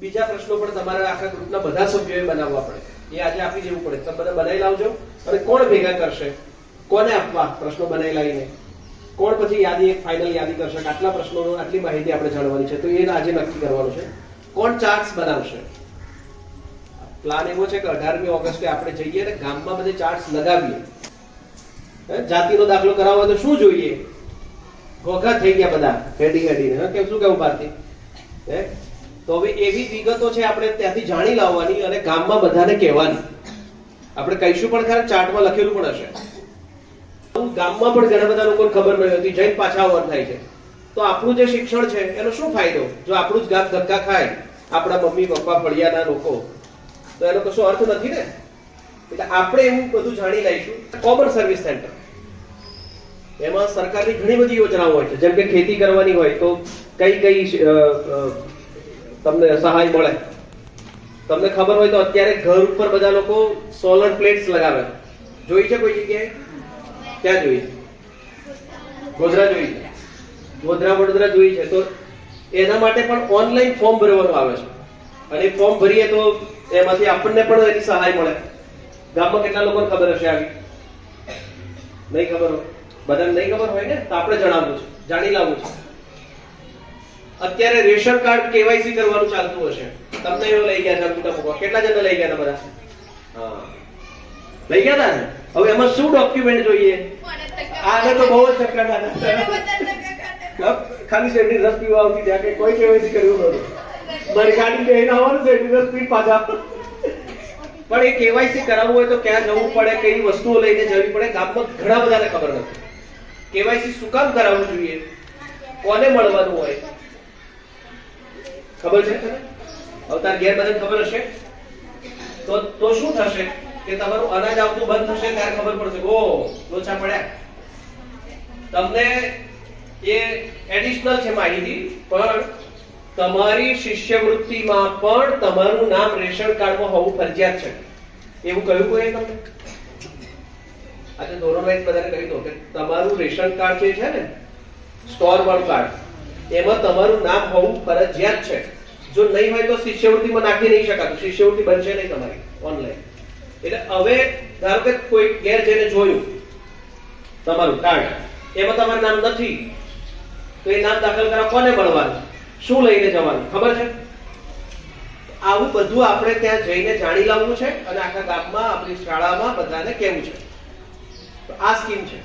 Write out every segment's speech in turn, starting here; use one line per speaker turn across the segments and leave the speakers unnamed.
બીજા પ્રશ્નો પણ તમારે આખા ગ્રુપના બધા સભ્યોએ બનાવવા પડે. એ આજે આપી દેવું પડે. તમે બધા બનાવી લાવજો. અને કોણ ભેગા કરશે? કોને આપવા? પ્રશ્નો બનાવી લાવીને કોણ પછી યાદી એક ફાઇનલ યાદી કરશે? આટલા પ્રશ્નોનો, આટલી માહિતી આપણે જાણવાની છે. તો એ આજે નક્કી કરવાનું છે. કોણ ચાર્ટ્સ બનાવશે? પ્લાન એવો છે કે અઢારમી ઓગસ્ટે આપણે જઈએ અને ગામમાં બધે ચાર્ટ્સ લગાવીએ. જાતિનો દાખલો કરાવવો તો શું જોઈએ? ઘોઘા થઈ ગયા બધા. હેડી હેડીને કેમ? શું કેવું ભારતી તો હવે એવી વિગતો છે આપણે ત્યાંથી જાણી લાવવાની અને ગામમાં બધાને કહેવાની. આપણે કહીશું પણ ખરા ચાર્ટમાં લખેલું પણ હશે. ગામમાં પણ ઘણા બધા લોકોને ખબર નહીં હતી, જઈને પાછા આવવાનું થાય છે. તો આપણું જે શિક્ષણ છે, એનો શું ફાયદો? જો આપણું જ ગામ ધક્કા ખાય, આપણા મમ્મી, પપ્પા, ફળિયાના લોકો, તો એનો કશો અર્થ નથી ને? એટલે આપણે એવું બધું જાણી લઈશું. કોમન સર્વિસ સેન્ટર એમાં સરકારની ઘણી બધી યોજનાઓ હોય છે. જેમ કે ખેતી કરવાની હોય તો કઈ કઈ તમને સહાય મળે. તમને ખબર હોય તો અત્યારે ઘર ઉપર બધા લોકો સોલર પ્લેટ્સ લગાવે. જોઈ છે કોઈ જગ્યાએ? ક્યાં જોઈ? ગોધરા જોઈ છે. ગોધરા વડોદરા જોઈ છે. તો એના માટે પણ ઓનલાઈન ફોર્મ ભરવાનું આવે છે. અને ફોર્મ ભરીએ તો એમાંથી આપણને પણ એની સહાય મળે. ગામમાં કેટલા લોકોને ખબર હશે આવી? નહીં ખબર હોય બધાને નહીં ખબર હોય ને? તો આપણે જણાવવું છે. જાણી લાવવું છે. અત્યારે રેશન કાર્ડ કેવાયસી કરવાનું ચાલતું હશે. તમને એવો લઈ ગયા છે અંગૂઠા મૂકવા. કેટલા જણા લઈ ગયા તમારા હા. લઈ ગયા હતા ને? હવે એમાં શું ડોક્યુમેન્ટ જોઈએ? આને તો બહુ જ ચક્કર ખાલી શેરડી રસ પીવા આવતી ત્યાં કે કોઈ કેવાયસી કર્યું નહોતું. મારી ગાડી બેહીને આવવાનું, શેરડી રસ પી પાછા. પણ એ કેવાયસી કરાવવું હોય તો ક્યાં જવું પડે, કઈ વસ્તુઓ લઈને જવી પડે, ગામમાં ઘણા બધાને ખબર નથી. કેવાયસી શું કામ કરાવવું જોઈએ? કોને મળવાનું હોય? ખબર છે તને? અવતાર તાર ઘેર બધા ખબર હશે? તો તો શું થશે? કે તમારું અનાજ આવતું બંધ થશે ત્યારે ખબર પડશે. ઓ, લોચા પડ્યા. તમને એ એડિશનલ છે માહિતી, પણ તમારી શિષ્યવૃત્તિમાં પણ તમારું નામ રેશન કાર્ડમાં હોવું ફરજિયાત છે. એવું કહ્યું કોઈ તમને? આજે ધોરણ વાઇઝ બધાને કહી દો કે તમારું રેશન કાર્ડ જે છે ને સ્ટોર વાળું કાર્ડ, એમાં તમારું નામ હોવું ફરજિયાત છે. જો નહીં હોય તો શિષ્યવૃત્તિમાં નાખી નહીં શકાતું. શિષ્યવૃત્તિ બનશે નહીં તમારી. ઓનલાઈન એટલે હવે ધારો કે કોઈ ઘેર જઈને જોયું, તમારું કાર્ડ, એમાં તમારું નામ નથી, તો એ નામ દાખલ કરવા કોને મળવાનું? શું લઈને જવાનું? ખબર છે? આવું બધું આપણે ત્યાં જઈને જાણી લાવવું છે અને આખા ગામમાં, આપણી શાળામાં બધાને કહેવું છે. આ સ્કીમ છે.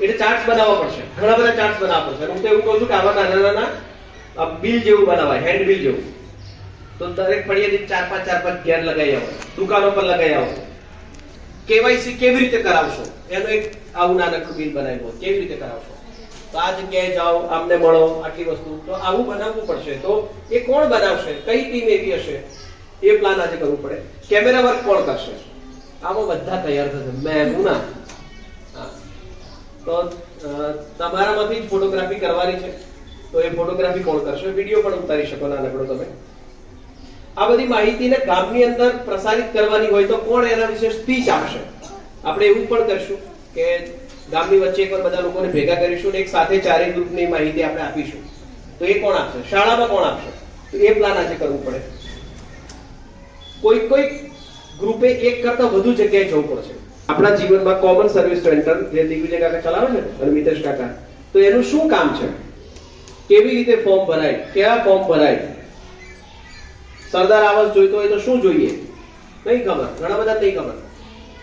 એટલે ચાર્ટ બનાવવા પડશે. ઘણા બધા ચાર્ટ બનાવવા પડશે. હું તો એવું કહું છું કે આવા નાના નાના બિલ જેવું બનાવાય હેન્ડ બિલ જેવું. તો દરેક ફળિયાથી ચાર પાંચ ચાર પાંચ ઘેર લગાવી આવો, દુકાનો પર લગાવી આવો. કેવાયસી કેવી રીતે કરાવશો? એનું એક આવું નાનકડું બિલ બનાવ્યું કેવી રીતે કરાવશો? તો આ જગ્યાએ જાઓ આમને મળો આટલી વસ્તુ. તો આવું બનાવવું પડશે. તો એ કોણ બનાવશે? કઈ ટીમ એવી હશે? એ પ્લાન આજે કરવું પડે. કેમેરા વર્ક કોણ કરશે? આમાં બધા તૈયાર થશે. મેં હું ના. હા. તો તમારામાંથી જ ફોટોગ્રાફી કરવાની છે. તો એ ફોટોગ્રાફી કોણ કરશે? વીડિયો પણ ઉતારી શકો નાનકડો તમે. આ બધી માહિતીને ગામની અંદર પ્રસારિત કરવાની હોય તો કોણ એના વિશે સ્પીચ આપશે? આપણે એવું પણ કરશું કે ગામની વચ્ચે એકવાર બધા લોકોને ભેગા કરીશું એક સાથે ચારેય ગ્રુપની માહિતી આપણે આપીશું. તો એ કોણ આપશે? શાળામાં કોણ આપશે? તો એ પ્લાન આજે કરવું પડે. કોઈ કોઈ ગ્રુપે એક કરતા વધુ જગ્યાએ જવું પડશે. આપણા જીવનમાં કોમન સર્વિસ સેન્ટર જે દિગ્વિજય કાકા ચલાવે છે અને મિતેશ કાકા, તો એનું શું કામ છે? કેવી રીતે ફોર્મ ભરાય? કયા ફોર્મ ભરાય? સરદાર આવાસ જોઈતો હોય તો શું જોઈએ? નહીં ખબર. ઘણા બધા નહીં ખબર.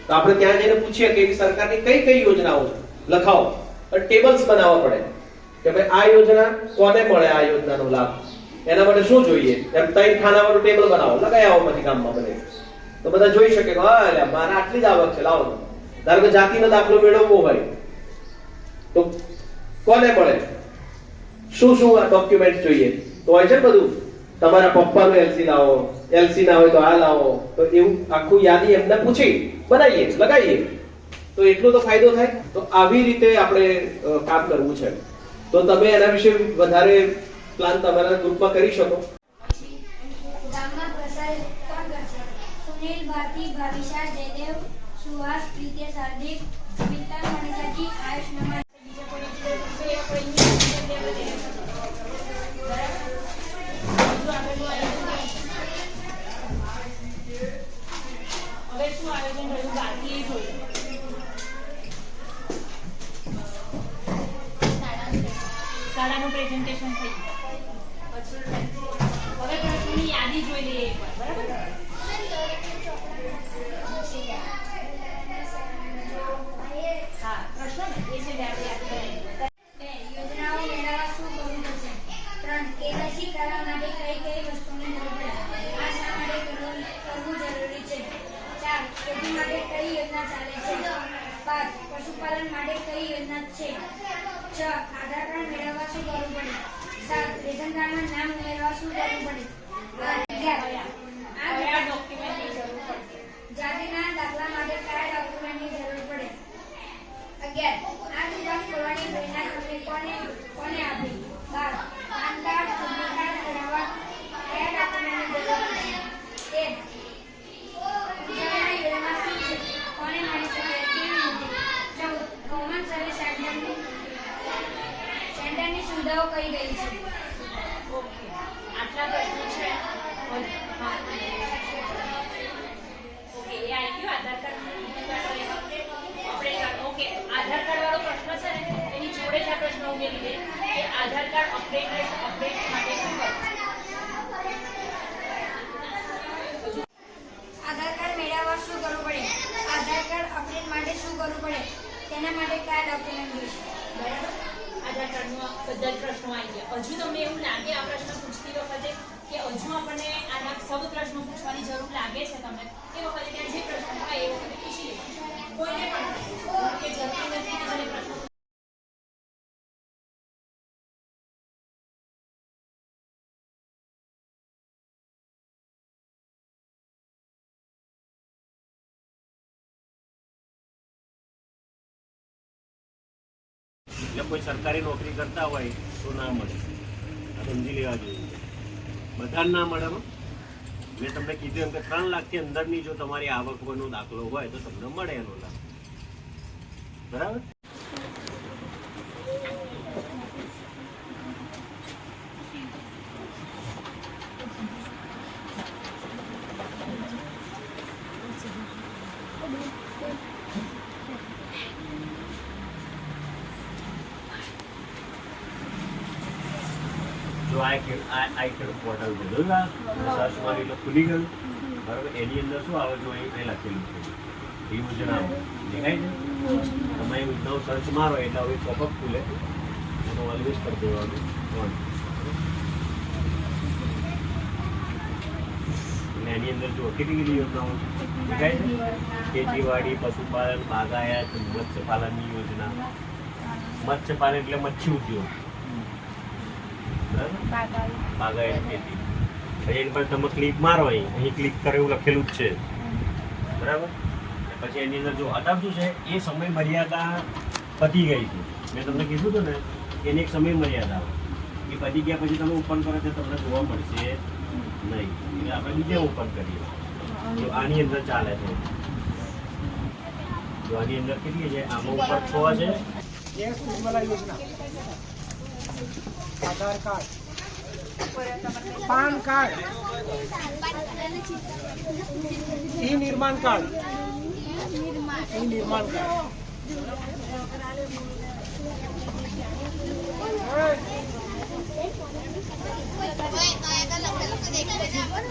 તો આપણે ત્યાં જઈને પૂછીએ કે સરકારની કઈ કઈ યોજનાઓ છે? લખાવો. ટેબલ્સ બનાવવા પડે. કે ભાઈ, આ યોજના કોને મળે? આ યોજનાનો લાભ. એના માટે શું જોઈએ? એમ ત્રણ ખાનાવાળું ટેબલ બનાવો. લગાઈ આવો પછી ગામમાં બને. તો બધા જોઈ શકે હા એટલે મારા આટલી જ આવક છે. લાવો. ધારો કે જાતિનો દાખલો મેળવવો હોય. તો કોને મળે? શું શું ડોક્યુમેન્ટ જોઈએ? તો હોય છે બધું. તમારા પપ્પાનું એલસી લાવો એલસી ના હોય તો આ લાવો તો એવું આખું યાદી એમને પૂછી, બનાવીએ, લગાવીએ. તો એટલો તો ફાયદો થાય. તો આવી રીતે આપણે કામ કરવું છે. તો તમે એના વિશે વધારે પ્લાન તમારા ગ્રુપમાં કરી શકો.
સુહાસ, પ્રીતે, હાર્દિક, મિત્તલ મનીષાજી આયુષ નમા શાળાનું
પ્રેઝન્ટેશન થઈ ગયું. હવે પ્રશ્નોની યાદી જોઈ લઈએ બરાબર? પ્રશ્નો આવી ગયા હજુ તમને એવું લાગે આ પ્રશ્ન પૂછતી વખતે કે હજુ આપણને આના સબ પ્રશ્નો પૂછવાની જરૂર લાગે છે તમને એ વખતે ત્યાં જે પ્રશ્ન હોય એ વખતે પૂછી લેજો કોઈને પણ કે જરૂર નથી કે પ્રશ્નો
એટલે કોઈ સરકારી નોકરી કરતા હોય તો ના મળે. સમજી લેવા જોઈએ બધાને ના મળે મેં તમને કીધું એમ કે ત્રણ લાખથી અંદરની જો તમારી આવક પરનો દાખલો હોય તો તમને મળે એનો લાભ. બરાબર જો આ કે આ આ ખેડૂત પોર્ટલ છે આ? સર્ચ મારી એટલે ખુલી ગયું. બરાબર? એની અંદર શું આવે જો અહીં અહીં લખેલું છે? યોજનાઓ દેખાય છે? તમે યોજનાઓ સર્ચ મારો એટલે હવે પોપઅપ ખુલે. એનો ઓલવેઝ કરી દેવાનું. એટલે એની અંદર જો કેટલી કેટલી યોજનાઓ દેખાય છે? ખેતીવાડી, પશુપાલન, બાગાયત, મત્સ્યપાલનની યોજના. મત્સ્યપાલન એટલે મચ્છી ઉદ્યોગ. બરાબર? બાગાયત ખેતી પછી એની તમે ક્લિક મારો અહીં. અહીં ક્લિક કરે એવું લખેલું જ છે. બરાબર? પછી એની અંદર જો અદબ શું છે, એ સમય મર્યાદા પતી ગઈ છે. મેં તમને કીધું હતું ને એની એક સમય મર્યાદા. એ પતી ગયા પછી તમે ઓપન કરો તો તમને જોવા મળશે નહીં. આપણે બીજે ઓપન કરીએ. જો આની અંદર ચાલે છે. જો આની અંદર કેટલી છે, આમાં ઉપર છ છે.
આધાર કાર્ડ પાન કાર્ડ ઈ નિર્માણ કાર્ડ ઈ નિર્માણ કાર્ડ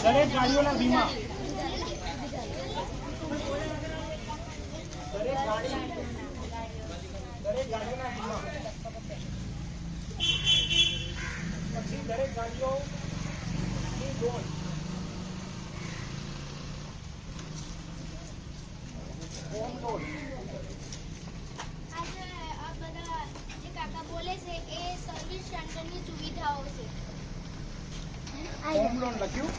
દરેક ગાડીઓના વીમા દરેક ગાડી દરેક ગાડીઓના વીમા પછી દરેક ગાડીઓ લોન હોમ લોન
આજે આ બધા જે કાકા બોલે છે એ સર્વિસ સેન્ટરની સુવિધાઓ છે
હોમ લોન લખ્યું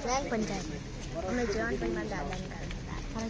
ગ્રામ પંચાયત અમે જવાન પંચાયત દાદા મારા તું ગમતો તે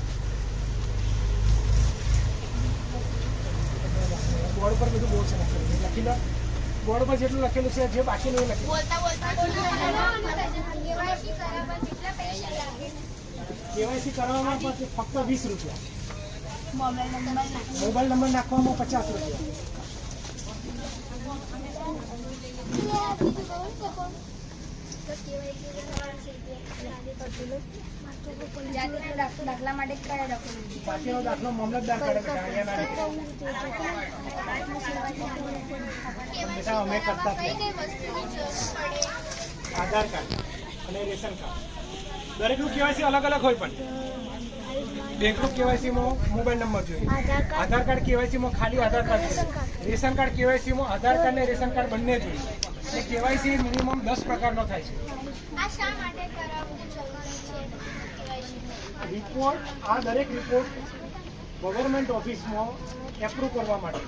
બોર્ડ પર બધું બહુ છે લખેલું લખી લો. બોર્ડ પર જેટલું લખેલું છે જે બાકી નહીં લખી લો.
બોલતા બોલતા કેવાયસી કરવામાં કેટલા પૈસા લાગે
કેવાયસી કરાવવામાં પછી ફક્ત વીસ રૂપિયા.
મોબાઈલ નંબર નાખો.
મોબાઈલ નંબર નાખવામાં પચાસ રૂપિયા.
દાખલા માટે કયા ડોક્યુમેન્ટ
આધાર કાર્ડ અને રેશન કાર્ડ દરેકનું કેવાયસી અલગ અલગ હોય પણ. બેંકનું કેવાયસીમાં મોબાઈલ નંબર જોઈએ.
આધાર કાર્ડ
આધાર કાર્ડ કેવાયસીમાં ખાલી આધાર કાર્ડ જોઈએ. રેશન કાર્ડ કેવાયસીમાં આધાર કાર્ડ ને રેશન કાર્ડ બંને જોઈએ. અને કેવાયસી મિનિમમ દસ પ્રકારનો થાય છે.
આ શા માટે કરાવવું જરૂરી છે? KYC?
રિપોર્ટ આ દરેક રિપોર્ટ ગવર્મેન્ટ ઓફિસમાં એપ્રુવ કરવા માટે.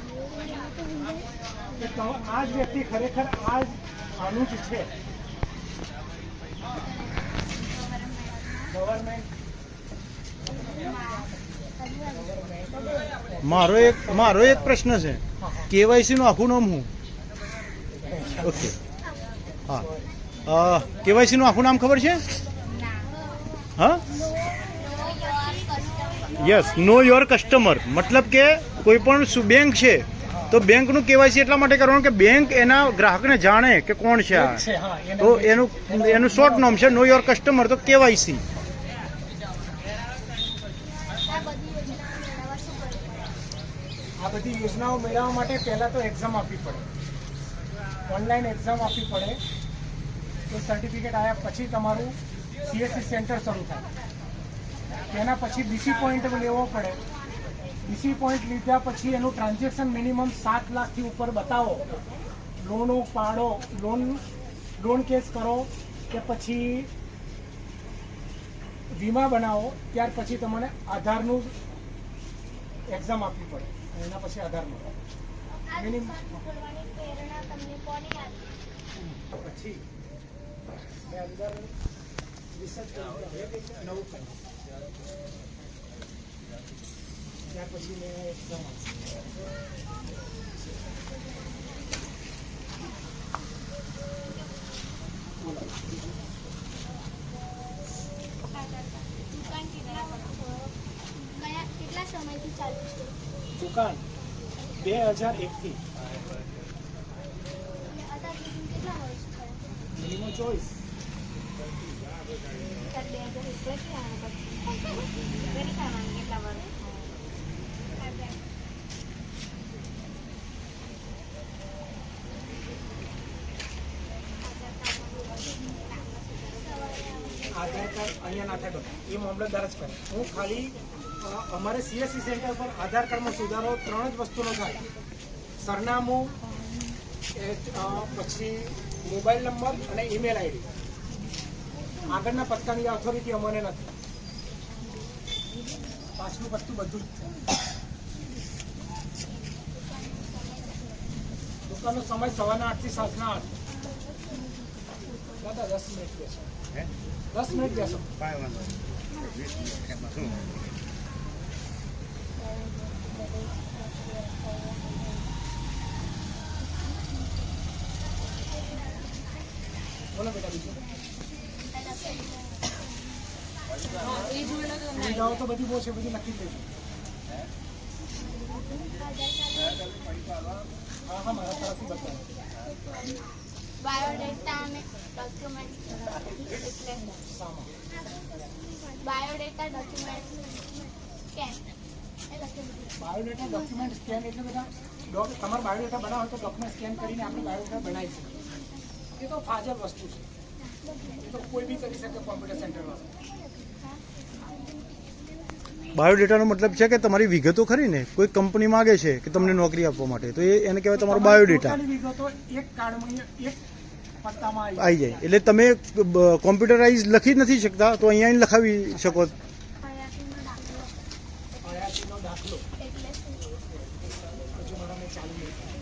કે આ જ વ્યક્તિ ખરેખર આ જ આનું જ છે. ગવર્મેન્ટ
મારો એક મારો એક પ્રશ્ન છે. કેવાયસી નું આખું નામ શું? ઓકે. હા. કેવાયસી નું આખું નામ ખબર છે? હા? Yes know your customer. મતલબ કે કોઈ પણ બેંક છે તો બેંકનું કેવાયસી એટલા માટે કરવાનું કે બેંક એના ગ્રાહકને જાણે કે કોણ છે આ. તો એનું એનું શોર્ટ નામ છે નો યોર કસ્ટમર તો કેવાયસી.
આ બધી યોજનાઓ મેળવવા
માટે પહેલા તો એક્ઝામ આપવી પડે. ઓનલાઈન એક્ઝામ આપવી પડે એ સર્ટિફિકેટ આવ્યા પછી તમારું સીએસસી સેન્ટર શરૂ થાય. તેના પછી બીસી પોઈન્ટ લેવો પડે. બીસી પોઈન્ટ લીધા પછી એનું ટ્રાન્ઝેક્શન મિનિમમ સાત લાખથી ઉપર બતાવો. લોનો પાડો લોન લોન કેસ કરો, કે પછી વીમા બનાવો, ત્યાર પછી તમને આધારનું એક્ઝામ આપવી પડે. એના પછી આધાર મળે. પછી મેં અંદર રિસર્ચ કર્યું નવું કર્યું. ત્યાર પછી મેં એક્ઝામ
દુકાન કેટલા કયા કેટલા સમયથી ચાલુ છે?
દુકાન. બે હજાર એકથી
અને અત્યાર સુધી કેટલા વર્ષ થયા
મિનિમમ ચોઈસ
અત્યારે બે હજાર એકવીસથી આવ્યા પછી કેટલી કરવાની કેટલા વર્ષ થયા
આધાર કાર્ડ અહીંયા ના થાય બધું એ મામલતદાર જ કરે હું ખાલી અ, અમારે સીએસસી સેન્ટર પર આધાર કાર્ડમાં સુધારો ત્રણ જ વસ્તુનો થાય. સરનામું એ, પછી મોબાઈલ નંબર અને ઈમેલ આઈડી આગળના પત્તાની ઓથોરિટી અમને નથી. પાછલું પત્તું બધું જ છે. દુકાનનો સમય સવારના આઠથી સાતના આઠ. દાદા દસ મિનિટ બેસો. દસ મિનિટ બેસો. બોલો બેટા બીજું સુવિધાઓ તો બધી બહુ છે બધી લખી દેજો હા હા મારા તરફથી બતાવો
બાયોડેટા અને ડોક્યુમેન્ટ એટલે
સામા
બાયોડેટા ડોક્યુમેન્ટ સ્કેન એ લખી દીધું
બાયોડેટા ડોક્યુમેન્ટ સ્કેન એટલે બધા ડોક તમારે બાયોડેટા બનાવો તો ડોક્યુમેન્ટ સ્કેન કરીને આપણે બાયોડેટા બનાવી શકીએ. એ તો ફાજલ વસ્તુ છે. એ તો કોઈ બી કરી શકે કોમ્પ્યુટર સેન્ટરમાં.
બાયોડેટાનો મતલબ છે કે તમારી વિગતો ખરી ને? કોઈ કંપની માગે છે કે તમને નોકરી આપવા માટે? તો એ એને કહેવાય તમારો બાયોડેટા.
વિગતો એક કાર્ડમાં એક પત્તામાં આવી
જાય. એટલે તમે કોમ્પ્યુટરાઇઝ લખી નથી શકતા તો અહીંયા લખાવી શકો
હયાતીનો દાખલો
હયાતીનો દાખલો
એટલે શું
હજુ મારા મેં ચાલુ નહીં કર્યું.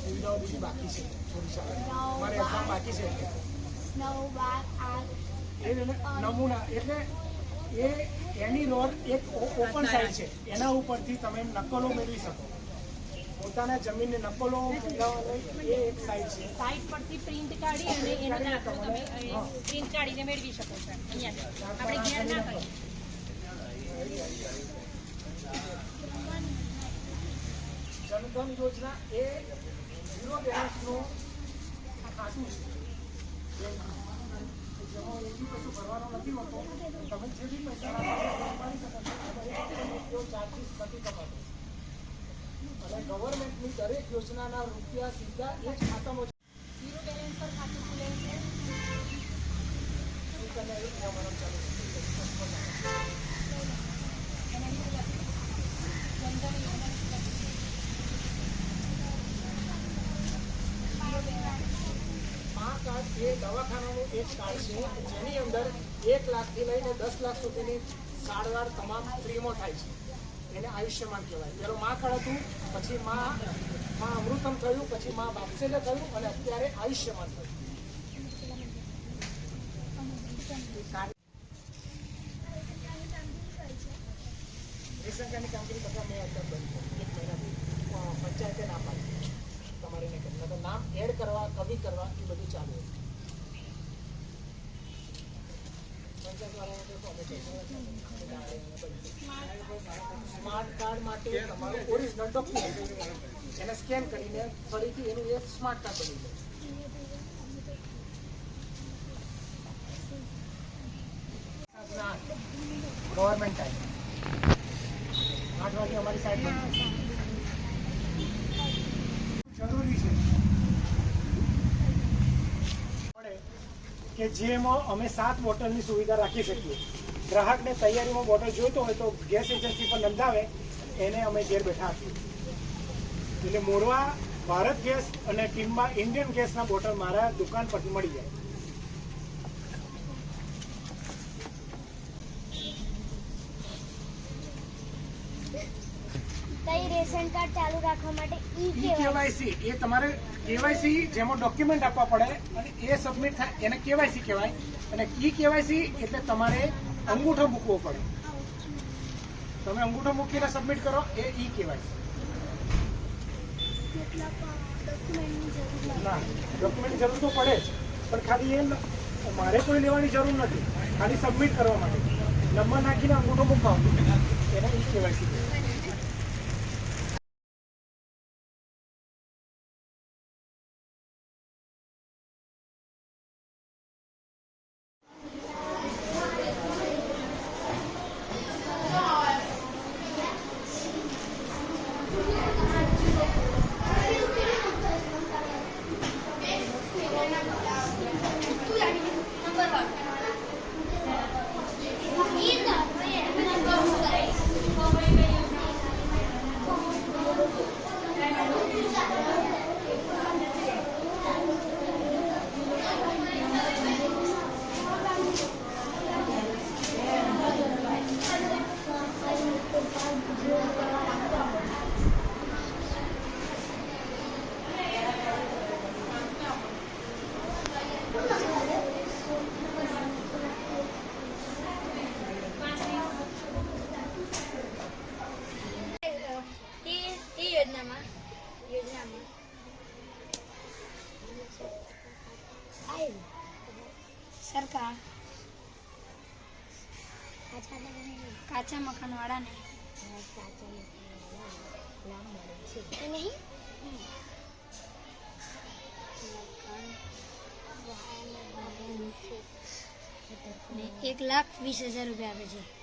સુવિધાઓ બીજી બાકી છે થોડી સારી મારે એક્ઝામ બાકી છે એટલે
નવ બાર આઠ
એ એટલે નમૂના એટલે એ એની રોડ એક ઓપન સાઇટ છે. એના ઉપરથી તમે નકલો મેળવી શકો. પોતાના જમીનની નકલો મેળવવાની એ એક સાઇટ છે.
સાઇટ પરથી પ્રિન્ટ કાઢી અને એનો દાખલો તમે. પ્રિન્ટ કાઢીને મેળવી શકો છો. અહીંયા. આપણે ઘેર ના કરીએ.
જનધન યોજના એ ઝીરો બેલેન્સનું ખાતું છે. જેમાં એથી કશું ભરવાનો નથી હોતો. તમે જે બી પૈસા અને ગવર્મેન્ટની દરેક યોજનાના રૂપિયા સીધા એ જ ખાતામાં
ઝીરો બેલેન્સ પર ખાતું ખુલે છે?
જ અને એ ચાલુ? આ કાર્ડ એ દવાખાનાનું એક કાર્ડ છે જેની અંદર એક લાખથી લઈને દસ લાખ સુધીની સારવાર તમામ ફ્રીમાં થાય છે. એને આયુષ્યમાન કહેવાય. પેલો મા કાર્ડ હતું, પછી મા મા અમૃતમ થયું, પછી મા બાપસેલે થયું અને અત્યારે આયુષ્યમાન થયું. રેશનકાર્ડની કામગીરી બધા મેં અત્યારે બંધ એક મહિનાથી પંચાયતે ના પાડી. તમારે નહીં નકર નામ એડ કરવા કમી કરવા, એ બધું ચાલુ હતું પંચાયતવાળાઓને તો અમે કહીશું. સ્માર્ટ કાર્ડ માટે તમારું ઓરિજિનલ ડોક્યુમેન્ટ. એને સ્કેન કરીને ફરીથી એનું એક સ્માર્ટ કાર્ડ બની જાય. ગવર્મેન્ટ ટાઈમ આઠ વાગે અમારી સાઈડ બંધ જરૂરી છે પડે કે જેમાં અમે સાત બોટલની સુવિધા રાખી શકીએ. ગ્રાહકને તૈયારીમાં બોટલ જોઈતો હોય તો ગેસ એજન્સી પર નોંધાવે એને અમે ઘેર બેઠા આપીએ. એટલે મોરવા ભારત ગેસ અને ટીમમાં ઇન્ડિયન ગેસના બોટલ મારા દુકાન પરથી મળી જાય.
રેશન કાર્ડ ચાલુ રાખવા માટે ઈ
ઈ
કેવાય
કેવાયસી. એ તમારે કેવાયસી જેમાં ડોક્યુમેન્ટ આપવા પડે અને એ સબમિટ થાય, એને કેવાયસી કહેવાય. અને ઈ કેવાયસી એટલે તમારે અંગૂઠો મૂકવો પડે. તમે અંગૂઠો મૂકીને સબમિટ કરો, એ ઈ કેવાયસી ના ડોક્યુમેન્ટની જરૂર તો પડે જ, પણ ખાલી એ મારે કોઈ લેવાની જરૂર નથી. ખાલી સબમિટ કરવા માટે. નંબર નાખીને અંગૂઠો મૂકવા. એને ઈ કેવાયસી કહેવાય
તે તે યોજનામાં યોજનામાં
સરકાર
પાછા
કાચા
મળે છે એ નહીં
ને એક લાખ વીસ હજાર રૂપિયા આપે છે.